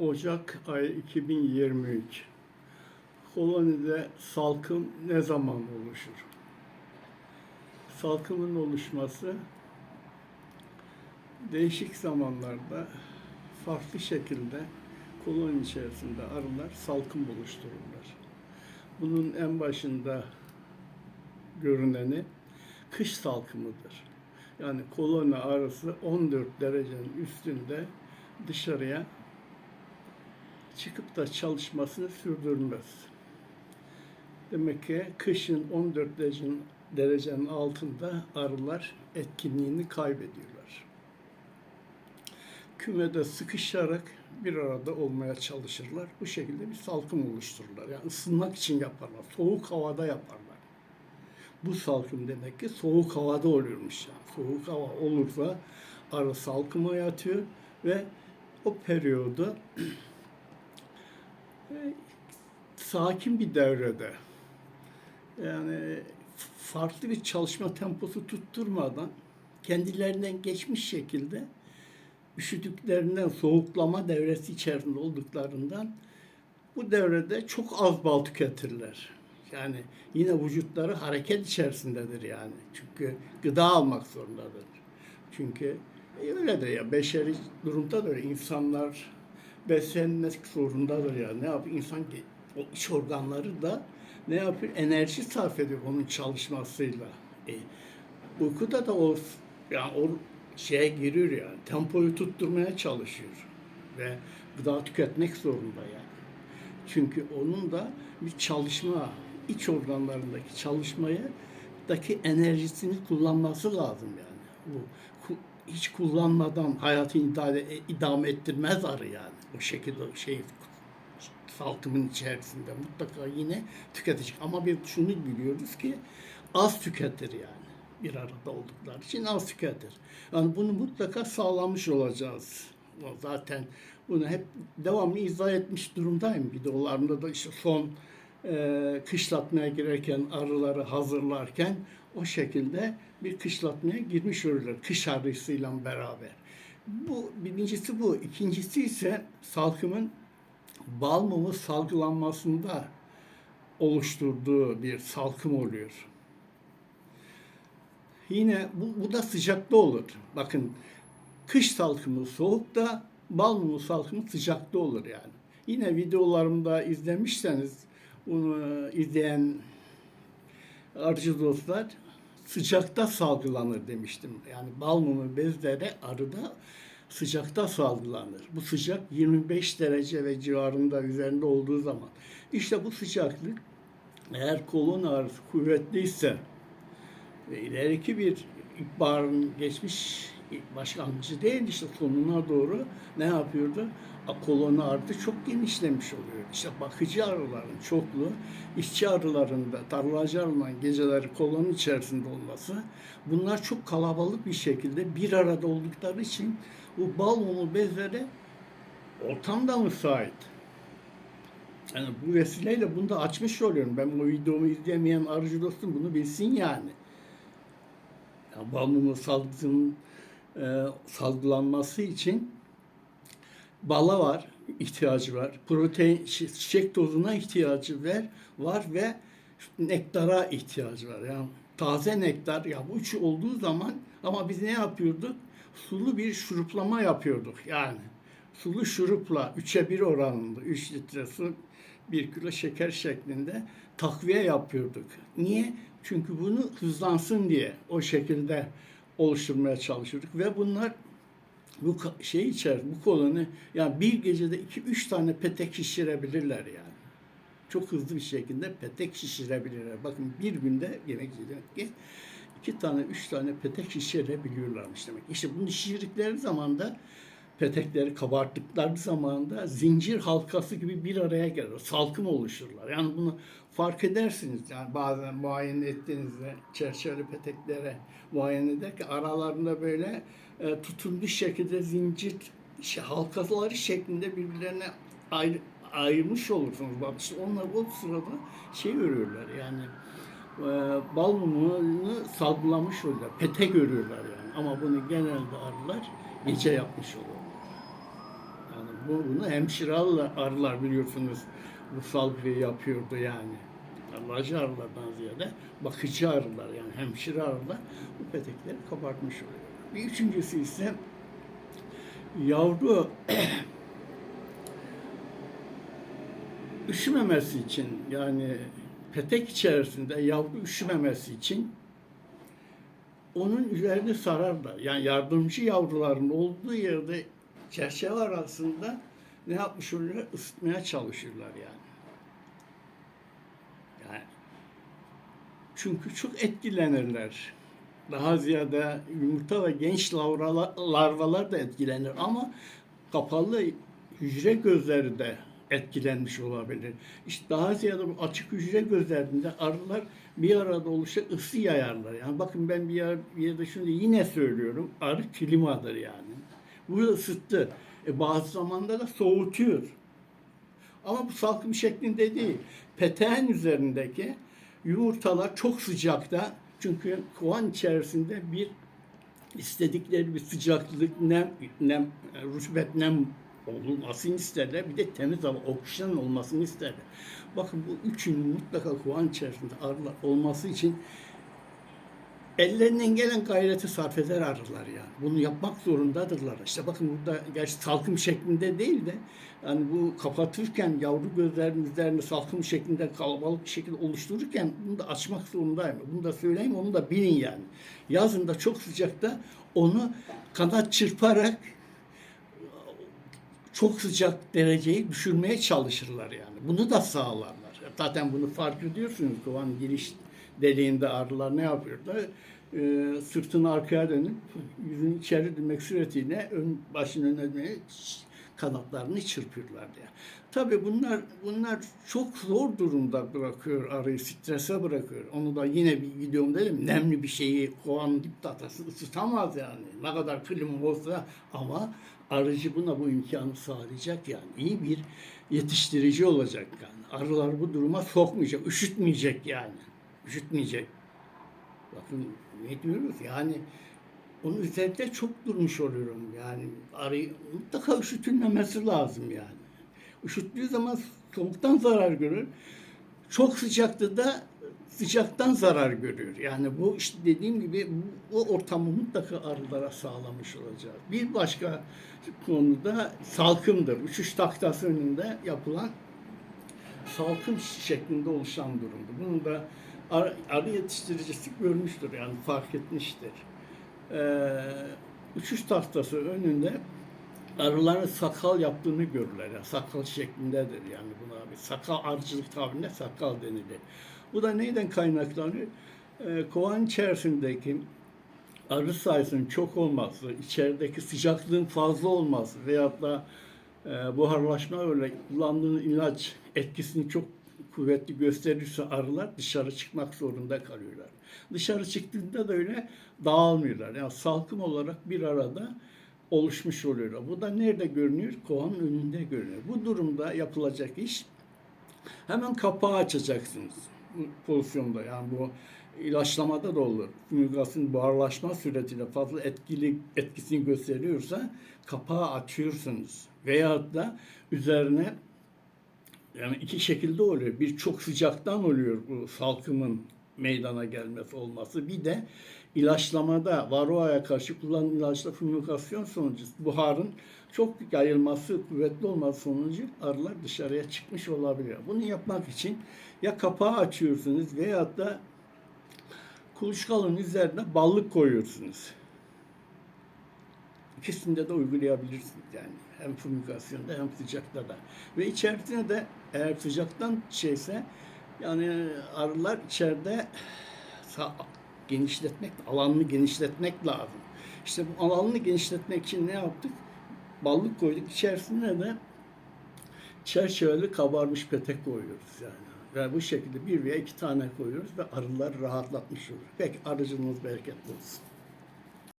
Ocak ayı 2023. Kolonide salkım ne zaman oluşur? Salkımın oluşması değişik zamanlarda farklı şekilde koloni içerisinde arılar salkım oluştururlar. Bunun en başında görüneni kış salkımıdır. Yani koloni arısı 14 derecenin üstünde dışarıya çıkıp da çalışmasını sürdürmez. Demek ki kışın 14 derecenin, derecenin altında arılar etkinliğini kaybediyorlar. Kümede sıkışarak bir arada olmaya çalışırlar. Bu şekilde bir salkım oluştururlar. Yani ısınmak için yaparlar. Soğuk havada yaparlar. Bu salkım demek ki soğuk havada oluyormuş yani. Soğuk hava olursa arı salkıma yatıyor ve o periyodu sakin bir devrede yani farklı bir çalışma temposu tutturmadan kendilerinden geçmiş şekilde üşüdüklerinden soğuklama devresi içerisinde olduklarından bu devrede çok az bal tüketirler. Yani yine vücutları hareket içerisindedir yani. Çünkü gıda almak zorundadır. Çünkü e, öyledir ya beşeri durumdadır. İnsanlar beslenmek zorundadır ya. Ne yapıyor? İnsan o iç organları da ne yapıyor? Enerji sarf ediyor onun çalışmasıyla. E, uykuda da o yani o şeye giriyor yani. Tempoyu tutturmaya çalışıyor. Ve gıda tüketmek zorunda yani. Çünkü onun da bir çalışma, iç organlarındaki çalışmaya daki enerjisini kullanması lazım yani. Bu hiç kullanmadan hayatını idare, idame ettirmez arı yani. O şekilde şey saltımın içerisinde mutlaka yine tüketecek. Ama biz şunu biliyoruz ki az tüketir yani. Bir arada oldukları için az tüketir. Yani bunu mutlaka sağlamış olacağız. Zaten bunu hep devamlı izah etmiş durumdayım. Videolarımda da işte son e, kışlatmaya girerken arıları hazırlarken o şekilde bir kışlatmaya girmiş olurlar. Kış arısıyla beraber. Bu birincisi bu. İkincisi ise salkımın bal mumu salgılanmasında oluşturduğu bir salkım oluyor. Yine bu, bu da sıcakta olur. Bakın kış salkımı soğukta, bal mumu salkımı sıcakta olur yani. Yine videolarımda izlemişseniz bunu izleyen arıcı dostlar sıcakta salgılanır demiştim. Yani bal mumu bezleri arıda sıcakta salgılanır. Bu sıcak 25 derece ve civarında üzerinde olduğu zaman. İşte bu sıcaklık eğer kolon ağrısı kuvvetliyse ve ileriki bir ilkbaharın geçmiş başlangıcı değil işte sonuna doğru ne yapıyordu? A, Koloni ardı çok genişlemiş oluyor. İşte bakıcı arıların çokluğu, işçi arılarında, tarlacı arıların geceleri kolonun içerisinde olması bunlar çok kalabalık bir şekilde bir arada oldukları için bu bal mumu bezleri ortam da müsait. Yani bu vesileyle bunu da açmış oluyorum. Ben bu videomu izlemeyen arıcı dostum bunu bilsin yani. yani bal mumu salgısının e, salgılanması için bala var, ihtiyacı var. Protein, çi- çiçek tozuna ihtiyacı var, var ve nektara ihtiyacı var. Yani taze nektar, ya bu üçü olduğu zaman ama biz ne yapıyorduk? Sulu bir şuruplama yapıyorduk yani. Sulu şurupla 3'e 1 oranında 3 litre su 1 kilo şeker şeklinde takviye yapıyorduk. Niye? Çünkü bunu hızlansın diye o şekilde oluşturmaya çalışıyorduk ve bunlar bu şey içer, bu koloni yani bir gecede iki üç tane petek şişirebilirler yani. Çok hızlı bir şekilde petek şişirebilirler. Bakın bir günde yemek demek ki iki tane, üç tane petek şişirebiliyorlarmış demek. İşte bunu şişirdikleri zaman da petekleri kabarttıkları zaman da zincir halkası gibi bir araya gelir. Salkım oluşurlar. Yani bunu fark edersiniz. Yani bazen muayene ettiğinizde çerçeveli peteklere muayene ederken aralarında böyle e, tutulmuş şekilde zincir şey, halkaları şeklinde birbirlerine ayrı, ayırmış olursunuz. Bak işte onlar o sırada şey görüyorlar yani e, bal mumunu salgılamış oluyorlar. Pete görüyorlar yani. Ama bunu genelde arılar gece yapmış oluyorlar. Bu, bunu hemşire arılar, biliyorsunuz bu salgıyı yapıyordu yani. Arıcı arılardan ziyade bakıcı arılar yani hemşire arılar bu petekleri kabartmış oluyor. Bir üçüncüsü ise yavru üşümemesi için yani petek içerisinde yavru üşümemesi için onun üzerini sararlar. Yani yardımcı yavruların olduğu yerde çerçeve arasında ne yapmış oluyorlar? Isıtmaya çalışırlar yani. Yani çünkü çok etkilenirler. Daha ziyade yumurta ve genç larvalar da etkilenir ama kapalı hücre gözleri de etkilenmiş olabilir. İşte daha ziyade bu açık hücre gözlerinde arılar bir arada oluşa ısı yayarlar. Yani bakın ben bir, yer, bir yerde şimdi yine söylüyorum. Arı klimadır yani. Bu ısıttı. E bazı zamanda da soğutuyor. Ama bu salkım şeklinde değil. Peteğin üzerindeki yumurtalar çok sıcakta. Çünkü kovan içerisinde bir istedikleri bir sıcaklık, nem, nem, rutubet, nem olmasını isterler. Bir de temiz hava, oksijen olmasını isterler. Bakın bu üçünün mutlaka kovan içerisinde arılar olması için ellerinden gelen gayreti sarf eder arılar yani. Bunu yapmak zorundadırlar. İşte bakın burada gerçi salkım şeklinde değil de yani bu kapatırken yavru gözlerinin üzerine salkım şeklinde kalabalık bir şekilde oluştururken bunu da açmak zorundayım. Bunu da söyleyeyim onu da bilin yani. Yazında çok sıcakta onu kanat çırparak çok sıcak dereceyi düşürmeye çalışırlar yani. Bunu da sağlarlar. Zaten bunu fark ediyorsunuz kovan giriş deliğinde arılar ne yapıyorlar? Ee, sırtını arkaya dönüp yüzünü içeri dönmek suretiyle ön başının önüne kanatlarını çırpıyorlar diye. Tabii bunlar bunlar çok zor durumda bırakıyor arıyı, strese bırakıyor. Onu da yine bir videomda dedim. Nemli bir şeyi kovan dip tatası ısıtamaz yani. Ne kadar klima olsa ama arıcı buna bu imkanı sağlayacak yani. iyi bir yetiştirici olacak yani. Arılar bu duruma sokmayacak, üşütmeyecek yani. Üşütmeyecek. Bakın ne diyoruz yani onun üzerinde çok durmuş oluyorum yani. Arı mutlaka üşütülmemesi lazım yani. Üşüttüğü zaman soğuktan zarar görür. Çok sıcakta da sıcaktan zarar görüyor. Yani bu işte dediğim gibi bu, bu ortamı mutlaka arılara sağlamış olacak. Bir başka konuda salkımdır. Uçuş tahtası önünde yapılan salkım şeklinde oluşan durumdur. Bunu da arı, yetiştiricisi görmüştür yani fark etmiştir. Ee, uçuş tahtası önünde arıların sakal yaptığını görürler. Yani sakal şeklindedir yani buna bir sakal arıcılık tabirinde sakal denilir. Bu da neyden kaynaklanıyor? Ee, kovan içerisindeki arı sayısının çok olması, içerideki sıcaklığın fazla olması veyahut da e, buharlaşma öyle kullandığın ilaç etkisini çok kuvvetli gösterirse arılar dışarı çıkmak zorunda kalıyorlar. Dışarı çıktığında da öyle dağılmıyorlar. Yani salkım olarak bir arada oluşmuş oluyorlar. Bu da nerede görünüyor? Kovanın önünde görünüyor. Bu durumda yapılacak iş hemen kapağı açacaksınız. Pozisyonda yani bu ilaçlamada da olur. Fümügasyon buharlaşma suretiyle fazla etkili etkisini gösteriyorsa kapağı açıyorsunuz. Veyahut da üzerine yani iki şekilde oluyor. Bir çok sıcaktan oluyor bu salkımın meydana gelmesi olması. Bir de ilaçlamada varoaya karşı kullanılan ilaçla fumikasyon sonucu buharın çok yayılması, kuvvetli olması sonucu arılar dışarıya çıkmış olabilir. Bunu yapmak için ya kapağı açıyorsunuz veyahut da kuluçkalın üzerine ballık koyuyorsunuz. İkisinde de uygulayabilirsiniz yani. Hem fumikasyonda hem sıcakta da. Ve içerisine de eğer sıcaktan şeyse yani arılar içeride genişletmek, alanını genişletmek lazım. İşte bu alanını genişletmek için ne yaptık? Ballık koyduk. İçerisine de çerçeveli kabarmış petek koyuyoruz yani. Ve bu şekilde bir veya iki tane koyuyoruz ve arılar rahatlatmış olur. Peki arıcılığınız bereketli olsun.